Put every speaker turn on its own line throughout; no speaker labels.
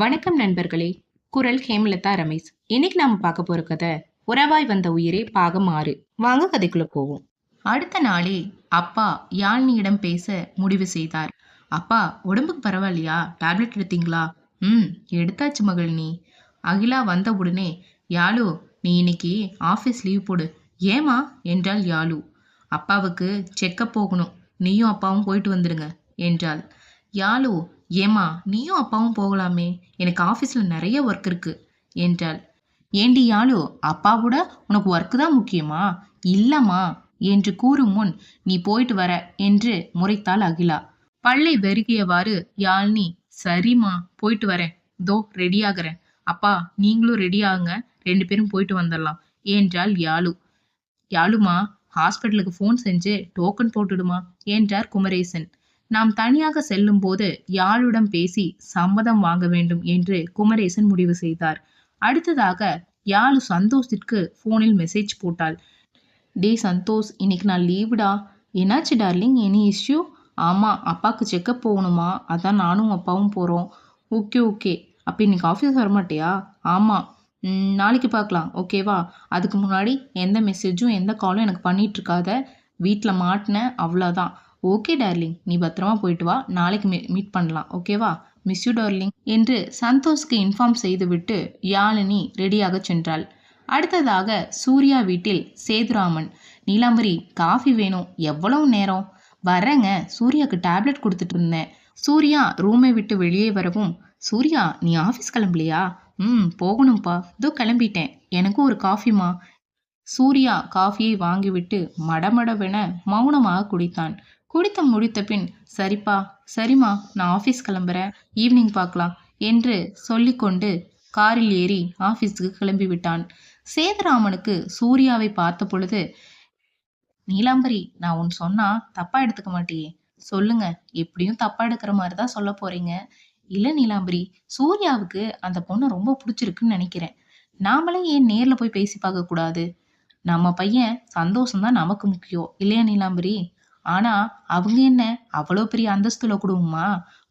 வணக்கம் நண்பர்களே. குரல் ஹேமலதா ரமேஷ். இன்னைக்கு நாம பார்க்க போற கதை உறவாய் வந்த உயிரே பாகம் ஆறு. வாங்க கதைக்குள்ள போவோம். அடுத்த நாளே அப்பா யாழ்னியிடம் பேச முடிவு செய்தார். அப்பா உடம்புக்கு பரவாயில்லையா? டேப்லெட் எடுத்தீங்களா? ம் எடுத்தாச்சு மகள் நீ அகிலா வந்த உடனே யாழு நீ இன்னைக்கு ஆஃபீஸ் லீவ் போடு. ஏமா என்றாள் யாழு அப்பாவுக்கு செக்கப் போகணும். நீயும் அப்பாவும் போயிட்டு வந்துடுங்க என்றாள். யாழு ஏமா நீயும் அப்பாவும் போகலாமே. எனக்கு ஆஃபீஸில் நிறைய ஒர்க் இருக்கு என்றாள். ஏண்டி யாழு அப்பாவோட உனக்கு ஒர்க்கு தான் முக்கியமா? இல்லம்மா என்று கூறும் முன் நீ போயிட்டு வர என்று முறைத்தாள் அகிலா. பல்லை வெறுகியவாறு யாழ்னி சரிம்மா போயிட்டு வரேன். தோ ரெடியாகிறேன். அப்பா நீங்களும் ரெடி ஆகுங்க ரெண்டு பேரும் போயிட்டு வந்துடலாம் என்றாள் யாழு. யாழுமா ஹாஸ்பிட்டலுக்கு ஃபோன் செஞ்சு டோக்கன் போட்டுடுமா என்றார் குமரேசன். நாம் தனியாக செல்லும் போது யாழுடன் பேசி சம்மதம் வாங்க வேண்டும் என்று குமரேசன் முடிவு செய்தார். அடுத்ததாக யாழ் சந்தோஷிற்கு ஃபோனில் மெசேஜ் போட்டாள். டே சந்தோஷ் இன்னைக்கு நான் லீவுடா என்னாச்சு டார்லிங் எனி இஷ்யூ ஆமாம் அப்பாவுக்கு செக்கப் போகணுமா? அதான் நானும் அப்பாவும் போகிறோம் ஓகே ஓகே. அப்போ இன்னைக்கு ஆஃபீஸ் வரமாட்டியா? ஆமாம் நாளைக்கு பார்க்கலாம். ஓகேவா அதுக்கு முன்னாடி எந்த மெசேஜும் எந்த காலும் எனக்கு பண்ணிகிட்ருக்காத வீட்டில் மாட்டினேன் அவ்வளோதான் ஓகே டார்லிங் நீ பத்திரமா போயிட்டு வா நாளைக்கு மீட் பண்ணலாம் ஓகேவா மிஸ் யூ டார்லிங் என்று சந்தோஷ்க்கு இன்ஃபார்ம் செய்துவிட்டு யாழினி ரெடியாக சென்றாள். அடுத்ததாக சூர்யா வீட்டில் சேதுராமன் நீலாம்பரி காஃபி வேணும் எவ்வளவு நேரம்? வரேங்க சூர்யாவுக்கு டேப்லெட் கொடுத்துட்டு இருந்தேன். சூர்யா ரூமை விட்டு வெளியே வரவும் சூர்யா நீ ஆஃபீஸ் கிளம்பலையா? ம் போகணும்ப்பா இதோ கிளம்பிட்டேன் எனக்கும் ஒரு காஃபிமா சூர்யா காஃபியை வாங்கிவிட்டு மடமடவென மௌனமாக குடித்தான். குடித்து முடித்த பின் சரிப்பா சரிம்மா நான் ஆஃபீஸ் கிளம்புறேன். ஈவினிங் பார்க்கலாம் என்று சொல்லிக்கொண்டு காரில் ஏறி ஆஃபீஸுக்கு கிளம்பி விட்டான் சேதுராமனுக்கு சூர்யாவை பார்த்த பொழுது நீலாம்பரி நான் உன் சொன்னா தப்பா எடுத்துக்க மாட்டியே. சொல்லுங்க எப்படியும் தப்பா எடுக்கிற மாதிரி தான் சொல்ல போறீங்க. இல்லை நீலாம்பரி சூர்யாவுக்கு அந்த பொண்ணை ரொம்ப பிடிச்சிருக்குன்னு நினைக்கிறேன். நாமளே ஏன் நேரில் போய் பேசி பார்க்கக்கூடாது நம்ம பையன் சந்தோஷம் தான் நமக்கு முக்கியம். இல்லையா நீலாம்பரி? ஆனா அவங்க என்ன அவ்வளோ பெரிய அந்தஸ்துல குடும்பமா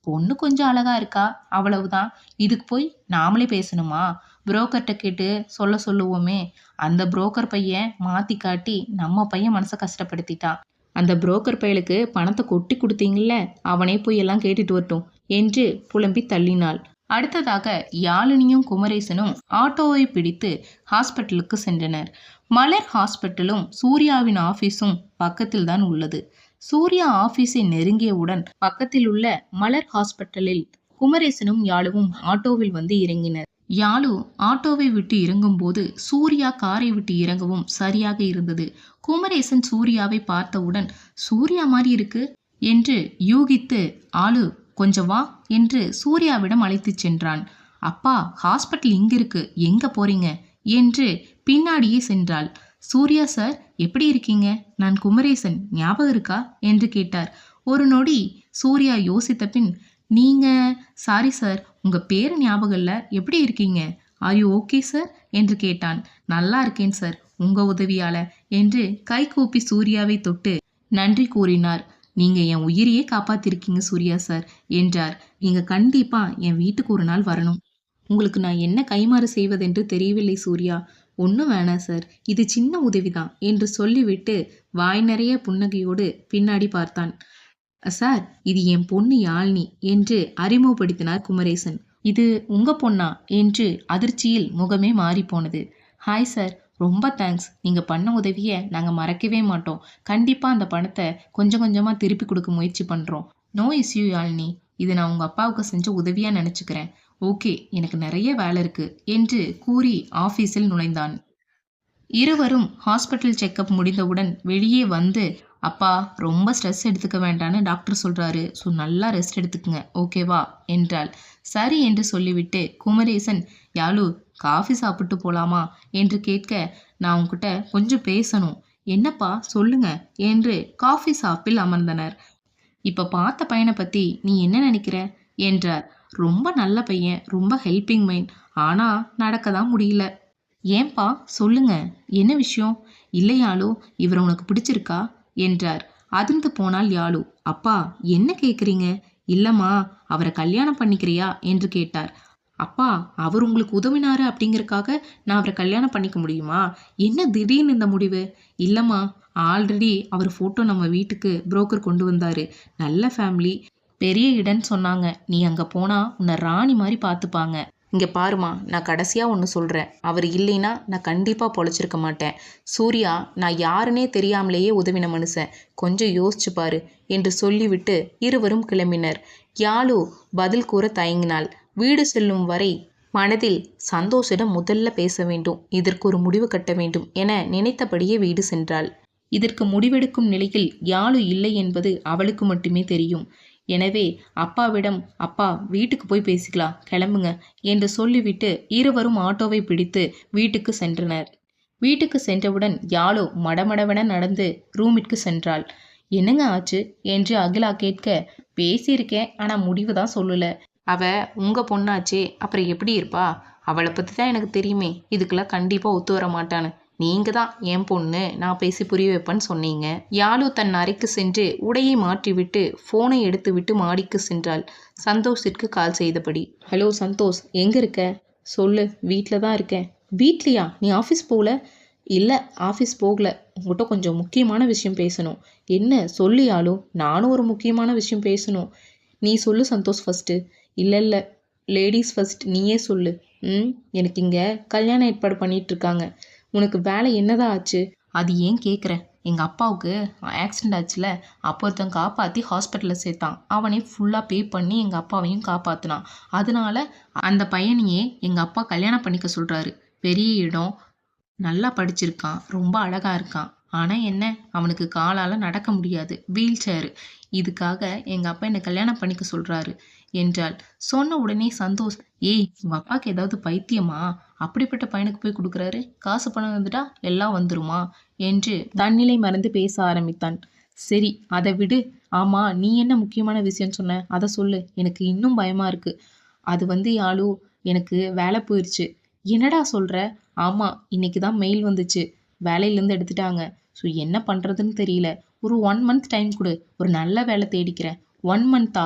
பொண்ணு கொஞ்சம் அழகா இருக்கா? அவ்வளவுதான். இதுக்கு போய் நாமளே பேசணுமா? புரோக்கர்கிட்ட கேட்டு சொல்ல சொல்லுவோமே. அந்த புரோக்கர் பையன் மாத்தி காட்டி நம்ம பையன் மனசை கஷ்டப்படுத்திட்டான். அந்த புரோக்கர் பயலுக்கு பணத்தை கொட்டி கொடுத்தீங்கள அவனே போய் எல்லாம் கேட்டுட்டு வரட்டும் என்று புலம்பி தள்ளினாள். அடுத்ததாக யாழினியும் குமரேசனும் ஆட்டோவை பிடித்து ஹாஸ்பிட்டலுக்கு சென்றனர். மலர் ஹாஸ்பிட்டலும் சூர்யாவின் ஆஃபீஸும் பக்கத்தில் தான் உள்ளது. சூர்யா ஆஃபீஸை நெருங்கியவுடன் பக்கத்தில் உள்ள மலர் ஹாஸ்பிட்டலில் குமரேசனும் யாழுவும் ஆட்டோவில் வந்து இறங்கினர். யாழு ஆட்டோவை விட்டு இறங்கும்போது சூர்யா காரை விட்டு இறங்கவும் சரியாக இருந்தது. குமரேசன் சூர்யாவை பார்த்தவுடன் சூர்யா மாதிரி இருக்கு? என்று யூகித்து ஆளு கொஞ்சம் வா என்று சூர்யாவிடம் அழைத்துச் சென்றான் அப்பா ஹாஸ்பிட்டல் இங்க இருக்கு எங்க போறீங்க? என்று பின்னாடியே சென்றாள். சூர்யா சார் எப்படி இருக்கீங்க? நான் குமரேசன் ஞாபகம் இருக்கா? என்று கேட்டார். ஒரு நொடி சூர்யா யோசித்த பின் நீங்க சாரி சார் உங்க பேர் ஞாபகம் இல்லை எப்படி இருக்கீங்க? ஆர் யூ ஓகே சார் என்று கேட்டான். நல்லா இருக்கேன் சார் உங்க உதவியால என்று கை கூப்பி சூர்யாவை தொட்டு நன்றி கூறினார். நீங்கள் என் உயிரையே காப்பாத்திருக்கீங்க சூர்யா சார் என்றார். நீங்கள் கண்டிப்பாக என் வீட்டுக்கு ஒரு நாள் வரணும். உங்களுக்கு நான் என்ன கைமாறு செய்வதென்று தெரியவில்லை சூர்யா. ஒன்றும் வேணாம் சார். இது சின்ன உதவிதான் என்று சொல்லிவிட்டு வாய் நிறைய புன்னகையோடு பின்னாடி பார்த்தான். சார் இது என் பொண்ணு யாழ்னி என்று அறிமுகப்படுத்தினார் குமரேசன். இது உங்க பொண்ணா? என்று அதிர்ச்சியில் முகமே மாறிப்போனது. Hi sir. ரொம்ப தேங்க்ஸ் நீங்கள் பண்ண உதவியை நாங்கள் மறக்கவே மாட்டோம். கண்டிப்பாக அந்த பணத்தை கொஞ்சம் கொஞ்சமாக திருப்பி கொடுக்க முயற்சி பண்ணுறோம் நோ இஸ்யூ யாழ்னி. இது நான் உங்கள் அப்பாவுக்கு செஞ்ச உதவியாக நினச்சிக்கிறேன். ஓகே எனக்கு நிறைய வேலை இருக்குது என்று கூறி ஆஃபீஸில் நுழைந்தான். இருவரும் ஹாஸ்பிட்டல் செக்கப் முடிந்தவுடன் வெளியே வந்து அப்பா ரொம்ப ஸ்ட்ரெஸ் எடுத்துக்க வேண்டான்னு டாக்டர் சொல்கிறாரு ஸோ நல்லா ரெஸ்ட் எடுத்துக்குங்க. ஓகேவா என்றாள். சரி என்று சொல்லிவிட்டு குமரேசன் யாழு காஃபி சாப்பிட்டு போலாமா என்று கேட்க நான் உங்ககிட்ட கொஞ்சம் பேசணும். என்னப்பா? சொல்லுங்க என்று காஃபி ஷாப்பில் அமர்ந்தனர். இப்ப பார்த்த பையனை பத்தி நீ என்ன நினைக்கிற? என்றார். ரொம்ப நல்ல பையன். ரொம்ப ஹெல்பிங் மைண்ட் ஆனா நடக்க தான் முடியல. ஏன்பா? சொல்லுங்க. என்ன விஷயம்? இல்லையாலோ இவர் இவரை உனக்கு பிடிச்சிருக்கா? என்றார். அதிர்ந்து போனால் யாழு அப்பா என்ன கேட்குறீங்க இல்லம்மா அவரை கல்யாணம் பண்ணிக்கிறியா? என்று கேட்டார். அப்பா அவர் உங்களுக்கு உதவினாரு அப்படிங்கறக்காக நான் அவரை கல்யாணம் பண்ணிக்க முடியுமா? என்ன திடீர்னு இந்த முடிவு? இல்லைம்மா ஆல்ரெடி அவர் ஃபோட்டோ நம்ம வீட்டுக்கு புரோக்கர் கொண்டு வந்தாரு. நல்ல ஃபேமிலி பெரிய இடம்னு சொன்னாங்க. நீ அங்கே போனால் உன்னை ராணி மாதிரி பார்த்துப்பாங்க. இங்கே பாருமா நான் கடைசியாக ஒன்று சொல்கிறேன் அவர் இல்லைன்னா நான் கண்டிப்பாக பொழைச்சிருக்க மாட்டேன். சூர்யா நான் யாருன்னே தெரியாமலேயே உதவின மனுஷன். கொஞ்சம் யோசிச்சு பாரு என்று சொல்லிவிட்டு இருவரும் கிளம்பினர். யாழு பதில் கூற தயங்கினாள். வீடு செல்லும் வரை மனதில் சந்தோஷிடம் முதல்ல பேச வேண்டும். இதற்கு ஒரு முடிவு கட்ட வேண்டும் என நினைத்தபடியே வீடு சென்றாள். இதற்கு முடிவெடுக்கும் நிலையில் யாழு இல்லை என்பது அவளுக்கு மட்டுமே தெரியும். எனவே அப்பாவிடம் அப்பா வீட்டுக்கு போய் பேசிக்கலாம் கிளம்புங்க என்று சொல்லிவிட்டு இருவரும் ஆட்டோவை பிடித்து வீட்டுக்கு சென்றனர். வீட்டுக்கு சென்றவுடன் யாழோ மடமடவென நடந்து ரூமிற்கு சென்றாள். என்னங்க ஆச்சு? என்று அகிலா கேட்க பேசியிருக்கேன் ஆனால் முடிவு தான் சொல்லலை. அவள் உங்கள் பொண்ணாச்சே அப்புறம் எப்படி இருப்பா? அவளை பற்றி தான் எனக்கு தெரியுமே. இதுக்கெல்லாம் கண்டிப்பாக ஒத்து வர மாட்டான்னு. நீங்கள் தான் என் பொண்ணு நான் பேசி புரிய வைப்பேன்னு சொன்னீங்க. யாழு தன் அறைக்கு சென்று உடையை மாற்றிவிட்டு ஃபோனை எடுத்துவிட்டு மாடிக்கு சென்றாள். சந்தோஷிற்கு கால் செய்தபடி ஹலோ சந்தோஷ் எங்கே இருக்க? சொல்லு வீட்டில் தான் இருக்கேன். வீட்லையா? நீ ஆஃபீஸ் போகல இல்லை ஆஃபீஸ் போகல. உங்கள்கிட்ட கொஞ்சம் முக்கியமான விஷயம் பேசணும். என்ன? சொல்லியாலும் யாழு. நானும் ஒரு முக்கியமான விஷயம் பேசணும். நீ சொல்லு சந்தோஷ் ஃபஸ்ட்டு இல்லை இல்லை. லேடிஸ் ஃபர்ஸ்ட் நீயே சொல்லு. ம் எனக்கு இங்கே கல்யாணம் ஏற்பாடு பண்ணிட்டு இருக்காங்க. உனக்கு வேலை என்னதான் ஆச்சு? அது ஏன் கேட்குறேன் எங்கள் அப்பாவுக்கு ஆக்சிடென்ட் ஆச்சுல. அப்போ ஒருத்தன் காப்பாற்றி ஹாஸ்பிட்டலில் சேர்த்தான். அவனே ஃபுல்லாக பே பண்ணி எங்கள் அப்பாவையும் காப்பாற்றினான் அதனால அந்த பையனையே எங்கள் அப்பா கல்யாணம் பண்ணிக்க சொல்கிறாரு பெரிய இடம். நல்லா படிச்சிருக்கான். ரொம்ப அழகாக இருக்கான். ஆனால் என்ன? அவனுக்கு காலால் நடக்க முடியாது. வீல் சேரு இதுக்காக எங்கள் அப்பா என்னை கல்யாணம் பண்ணிக்க சொல்கிறாரு என்றாள். சொன்ன உடனே சந்தோஷ் ஏய் உங்கள் அப்பாவுக்கு ஏதாவது பைத்தியமா? அப்படிப்பட்ட பையனுக்கு போய் கொடுக்குறாரு. காசு பணம் வந்துட்டா எல்லாம் வந்துருமா? என்று தன்னிலை மறந்து பேச ஆரம்பித்தான். சரி அதை விடு. ஆமா நீ என்ன முக்கியமான விஷயம் சொன்ன? அதை சொல்லு. எனக்கு இன்னும் பயமா இருக்கு. அது வந்து யாழு எனக்கு வேலை போயிடுச்சு என்னடா சொல்ற? ஆமா இன்னைக்கு தான் மெயில் வந்துச்சு. வேலையிலேருந்து எடுத்துட்டாங்க. ஸோ என்ன பண்ணுறதுன்னு தெரியல. ஒரு ஒன் மந்த் டைம் கொடு. ஒரு நல்ல வேலை தேடிக்கிறேன். ஒன் மந்த்தா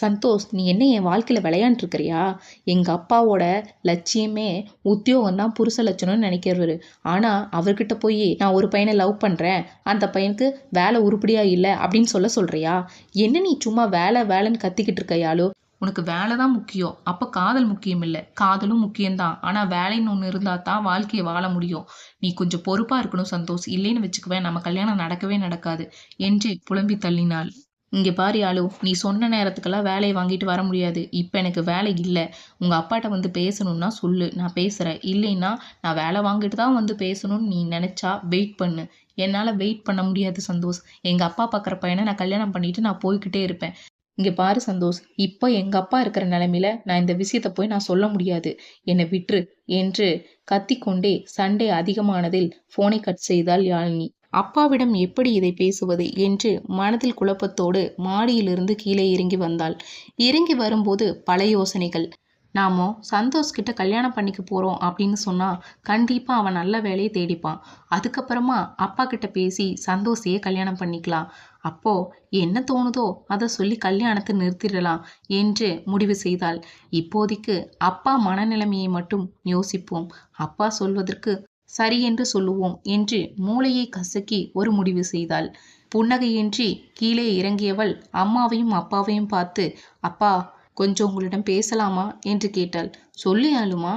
சந்தோஷ் நீ என்ன என் வாழ்க்கையில் விளையாண்டுருக்கிறியா? எங்கள் அப்பாவோட லட்சியமே உத்தியோகம் தான் புருஷ லட்சணம்னு நினைக்கிறவர். ஆனால் அவர்கிட்ட போய் நான் ஒரு பையனை லவ் பண்ணுறேன் அந்த பையனுக்கு வேலை உருப்படியாக இல்லை அப்படின்னு சொல்ல சொல்கிறியா என்ன நீ சும்மா வேலை வேலைன்னு கத்திக்கிட்டு இருக்கையாலோ? உனக்கு வேலை தான் முக்கியம். அப்போ காதல் முக்கியம் இல்லை. காதலும் முக்கியம்தான். ஆனால் வேலைன்னு ஒன்று இருந்தால் தான் வாழ்க்கையை வாழ முடியும். நீ கொஞ்சம் பொறுப்பாக இருக்கணும் சந்தோஷ். இல்லைன்னு வச்சுக்குவேன். நம்ம கல்யாணம் நடக்கவே நடக்காது. என்று புலம்பி தள்ளினாள். இங்கே பாரு ஆளு நீ சொன்ன நேரத்துக்கெல்லாம் வேலையை வாங்கிட்டு வர முடியாது. இப்போ எனக்கு வேலை இல்லை. உங்கள் அப்பாட்ட வந்து பேசணும்னா சொல்லு. நான் பேசுகிறேன் இல்லைன்னா நான் வேலை வாங்கிட்டு தான் வந்து பேசணும்னு நீ நினச்சா வெயிட் பண்ணு. என்னால் வெயிட் பண்ண முடியாது சந்தோஷ். எங்கள் அப்பா பார்க்குற பையனை நான் கல்யாணம் பண்ணிட்டு நான் போய்கிட்டே இருப்பேன். இங்கே பாரு சந்தோஷ். இப்போ எங்கள் அப்பா இருக்கிற நிலமையில நான் இந்த விஷயத்தை போய் நான் சொல்ல முடியாது. என்னை விட்டுரு என்று கத்திக்கொண்டே சண்டை அதிகமானதில் ஃபோனை கட் செய்தாள் யாழினி. அப்பாவிடம் எப்படி இதை பேசுவது என்று மனதில் குழப்பத்தோடு மாடியிலிருந்து கீழே இறங்கி வந்தாள். இறங்கி வரும்போது பல யோசனைகள். நாமோ சந்தோஷ் கிட்ட கல்யாணம் பண்ணிக்க போகிறோம் அப்படின்னு சொன்னால் கண்டிப்பாக அவன் நல்ல வேலையை தேடிப்பான். அதுக்கப்புறமா அப்பா கிட்ட பேசி சந்தோஷையே கல்யாணம் பண்ணிக்கலாம். அப்போ என்ன தோணுதோ அதை சொல்லி கல்யாணத்தை நிறுத்திடலாம் என்று முடிவு செய்தாள். இப்போதைக்கு அப்பா மனநிலைமையை மட்டும் யோசிப்போம். அப்பா சொல்வதற்கு சரி என்று சொல்லுவோம் என்று மூளையை கசக்கி ஒரு முடிவு செய்தாள். புன்னகையின்றி கீழே இறங்கியவள் அம்மாவையும் அப்பாவையும் பார்த்து அப்பா கொஞ்சம் உங்களிடம் பேசலாமா? என்று கேட்டாள். சொல்லி ஆளுமா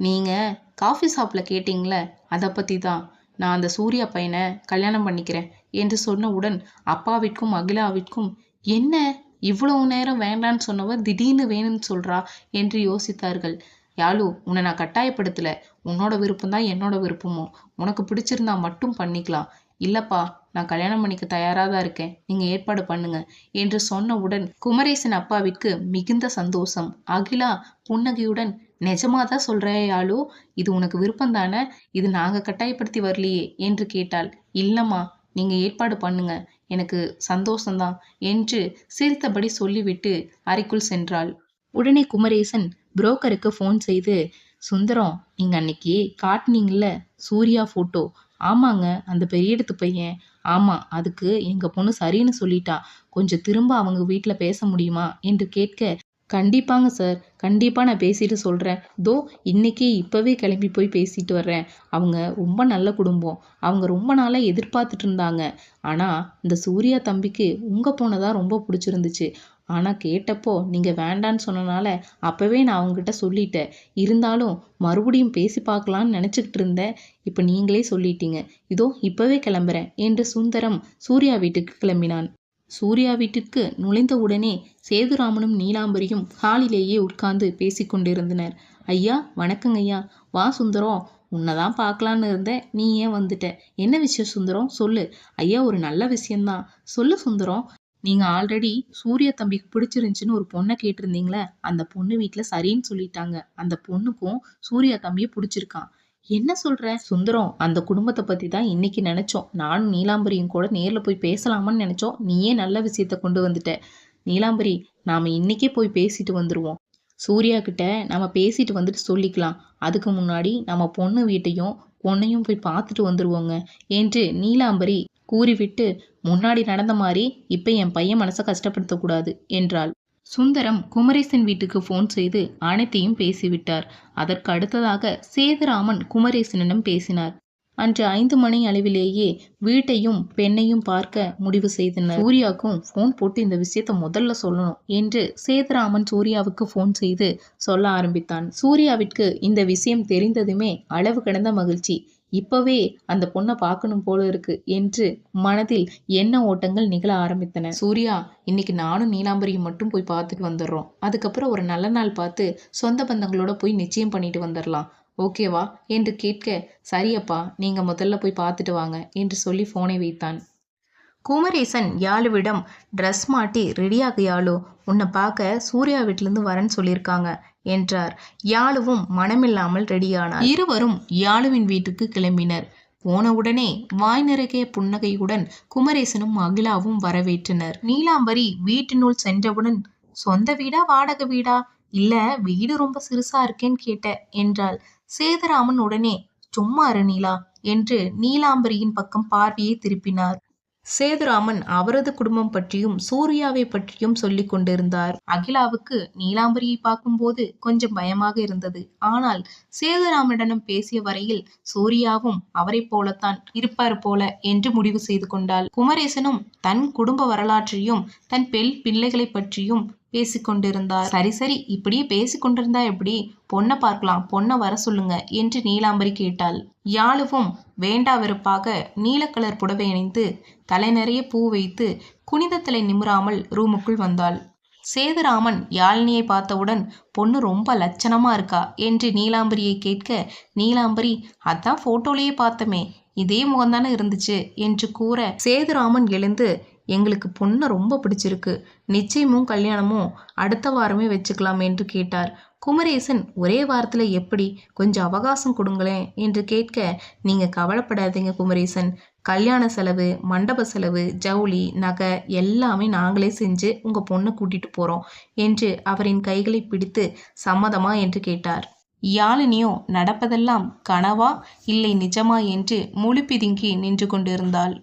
நீங்கள் காஃபி ஷாப்பில் கேட்டிங்களே அதை பற்றி தான். நான் அந்த சூர்யா பையனை கல்யாணம் பண்ணிக்கிறேன் என்று சொன்னவுடன் அப்பாவிற்கும் அகிலாவிற்கும் என்ன இவ்வளவு நேரம் வேண்டான்னு சொன்னவ திடீர்னு வேணும்னு சொல்றா? என்று யோசித்தார்கள். யாழு உன்னை நான் கட்டாயப்படுத்தலை. உன்னோட விருப்பம் தான் என்னோட விருப்பமோ. உனக்கு பிடிச்சிருந்தா மட்டும் பண்ணிக்கலாம். இல்லப்பா நான் கல்யாணம் பண்ணிக்க தயாராக தான் இருக்கேன். நீங்கள் ஏற்பாடு பண்ணுங்க என்று சொன்னவுடன் குமரேசன் அப்பாவிற்கு மிகுந்த சந்தோஷம். அகிலா புன்னகையுடன் நிஜமாக தான் சொல்ற யாழு இது உனக்கு விருப்பம் தானே இது நாங்கள் கட்டாயப்படுத்தி வரலையே என்று கேட்டாள். இல்லைம்மா நீங்கள் ஏற்பாடு பண்ணுங்க. எனக்கு சந்தோஷம்தான் என்று சிரித்தபடி சொல்லிவிட்டு அறைக்குள் சென்றாள். உடனே குமரேசன் புரோக்கருக்கு ஃபோன் செய்து சுந்தரம் நீங்கள் அன்னைக்கு காட்டுனீங்கல்ல சூர்யா ஃபோட்டோ ஆமாங்க அந்த பெரிய இடத்து பையன். ஆமாம் அதுக்கு எங்கள் பொண்ணு சரின்னு சொல்லிட்டா. கொஞ்சம் திரும்ப அவங்க வீட்டில் பேச முடியுமா? என்று கேட்க கண்டிப்பாங்க சார் கண்டிப்பாக நான் பேசிட்டு சொல்கிறேன் தோ இன்னைக்கே இப்போவே கிளம்பி போய் பேசிட்டு வர்றேன். அவங்க ரொம்ப நல்ல குடும்பம். அவங்க ரொம்ப நாளாக எதிர்பார்த்துட்டு இருந்தாங்க. ஆனால் இந்த சூர்யா தம்பிக்கு உங்கள் பொண்ணை தான் ரொம்ப பிடிச்சிருந்துச்சு. ஆனால் கேட்டப்போ நீங்கள் வேண்டான்னு சொன்னனால அப்போவே நான் அவங்ககிட்ட சொல்லிட்டேன். இருந்தாலும் மறுபடியும் பேசி பார்க்கலான்னு நினச்சிக்கிட்டு இருந்தேன். இப்போ நீங்களே சொல்லிட்டீங்க. இதோ இப்போவே கிளம்புறேன் என்று சுந்தரம் சூர்யா வீட்டுக்கு கிளம்பினான். சூர்யா வீட்டிற்கு நுழைந்தவுடனே சேதுராமனும் நீலாம்பரியும் ஹாலிலேயே உட்கார்ந்து பேசிக்கொண்டிருந்தனர் ஐயா வணக்கங்க ஐயா. வா சுந்தரம். உன்னை தான் பார்க்கலான்னு இருந்தேன். நீ ஏன் வந்துட்ட? என்ன விஷயம் சுந்தரம்? சொல்லு. ஐயா ஒரு நல்ல விஷயம்தான் சொல்லு சுந்தரம். நீங்கள் ஆல்ரெடி சூர்யா தம்பிக்கு பிடிச்சிருந்துச்சின்னு ஒரு பொண்ணை கேட்டிருந்தீங்களே அந்த பொண்ணு வீட்டில் சரின்னு சொல்லிட்டாங்க. அந்த பொண்ணுக்கும் சூர்யா தம்பியை பிடிச்சிருக்கான். என்ன சொல்ற? சுந்தரம் அந்த குடும்பத்தை பத்தி தான் இன்னைக்கு நினைச்சோம். நானும் நீலாம்பரியும் கூட நேர்ல போய் பேசலாமான்னு நினைச்சோம். நீயே நல்ல விஷயத்த கொண்டு வந்துட்ட. நீலாம்பரி நாம இன்னைக்கே போய் பேசிட்டு வந்துருவோம். சூர்யா கிட்ட நம்ம பேசிட்டு வந்துட்டு சொல்லிக்கலாம். அதுக்கு முன்னாடி நம்ம பொண்ணு வீட்டையும் பொண்ணையும் போய் பார்த்துட்டு வந்துருவோங்க. என்று நீலாம்பரி கூறிவிட்டு முன்னாடி நடந்த மாதிரி இப்போ என் பையன் மனசை கஷ்டப்படுத்தக்கூடாது என்றாள். சுந்தரம் குமரேசன் வீட்டுக்கு ஃபோன் செய்து அனைத்தையும் பேசிவிட்டார். அதற்கு அடுத்ததாக சேதுராமன் குமரேசனிடம் பேசினார். அன்று ஐந்து மணி அளவிலேயே வீட்டையும் பெண்ணையும் பார்க்க முடிவு செய்தனர். சூர்யாவுக்கும் ஃபோன் போட்டு இந்த விஷயத்த முதல்ல சொல்லணும் என்று சேதுராமன் சூர்யாவுக்கு ஃபோன் செய்து சொல்ல ஆரம்பித்தான். சூர்யாவிற்கு இந்த விஷயம் தெரிந்ததுமே அளவு கடந்த மகிழ்ச்சி. இப்பவே அந்த பொண்ணை பார்க்கணும் போல இருக்கு என்று மனதில் எண்ண ஓட்டங்கள் நிகழ ஆரம்பித்தன. சூர்யா இன்னைக்கு நானும் நீலாம்பரியும் மட்டும் போய் பார்த்துட்டு வந்துடுறோம். அதுக்கப்புறம் ஒரு நல்ல நாள் பார்த்து சொந்த பந்தங்களோட போய் நிச்சயம் பண்ணிட்டு வந்துடலாம். ஓகேவா? என்று கேட்க சரியப்பா நீங்க முதல்ல போய் பார்த்துட்டு வாங்க என்று சொல்லி போனை வைத்தான். குமரேசன் யாழுவிடம் ட்ரெஸ் மாட்டி ரெடியாக யாழு உன்னை பார்க்க சூர்யா வீட்டிலேருந்து வரேன்னு சொல்லியிருக்காங்க என்றார். யாழுவும் மனமில்லாமல் ரெடியானார் இருவரும் யாழுவின் வீட்டுக்கு கிளம்பினர். போனவுடனே வாய் நிறைய புன்னகையுடன் குமரேசனும் அகிலாவும் வரவேற்றனர். நீலாம்பரி வீட்டினுள் சென்றவுடன் சொந்த வீடா வாடகை வீடா? இல்ல வீடு ரொம்ப சிறுசா இருக்கேன்னு கேட்ட என்றாள். சேதராமன் உடனே சும்மா அரு நீலா என்று நீலாம்பரியின் பக்கம் பார்வையை திருப்பினார். சேதுராமன் அவரது குடும்பம் பற்றியும் சூர்யாவை பற்றியும் சொல்லிக் கொண்டிருந்தார். அகிலாவுக்கு நீலாம்பரியை பார்க்கும்போது கொஞ்சம் பயமாக இருந்தது. ஆனால் சேதுராமனிடம் பேசிய வரையில் சூர்யாவும் அவரைப் போலத்தான் இருப்பார் போல என்று முடிவு செய்து கொண்டாள். குமரேசனும் தன் குடும்ப வரலாற்றையும் தன் பெண் பிள்ளைகளை பற்றியும் பேசிக்கொண்டிருந்தார். சரி சரி இப்படியே பேசிக்கொண்டிருந்தா எப்படி? பொண்ணை பார்க்கலாம் பொண்ணை வர சொல்லுங்க என்று நீலாம்பரி கேட்டாள். யாழுவும் வேண்டா வெறுப்பாக நீலக்கலர் புடவை அணிந்து தலை நிறைய பூ வைத்து குனிதத்தலை நிமிராமல் ரூமுக்குள் வந்தாள். சேதுராமன் யாழினியை பார்த்தவுடன் பொண்ணு ரொம்ப லட்சணமா இருக்கா? என்று நீலாம்பரியை கேட்க நீலாம்பரி அதான் போட்டோலேயே பார்த்தமே இதே முகம்தானே இருந்துச்சு? என்று கூற சேதுராமன் எழுந்து எங்களுக்கு பொண்ணை ரொம்ப பிடிச்சிருக்கு. நிச்சயமும் கல்யாணமும் அடுத்த வாரமே வச்சுக்கலாம் என்று கேட்டார். குமரேசன் ஒரே வாரத்தில் எப்படி? கொஞ்சம் அவகாசம் கொடுங்களேன் என்று கேட்க நீங்கள் கவலைப்படாதீங்க குமரேசன். கல்யாண செலவு மண்டப செலவு ஜவுளி நகை எல்லாமே நாங்களே செஞ்சு உங்கள் பொண்ணை கூட்டிட்டு போகிறோம் என்று அவரின் கைகளை பிடித்து சம்மதமா? என்று கேட்டார். யாழினியோ நடப்பதெல்லாம் கனவா? இல்லை நிஜமா? என்று முழுப்பிதுங்கி நின்று கொண்டிருந்தாள்.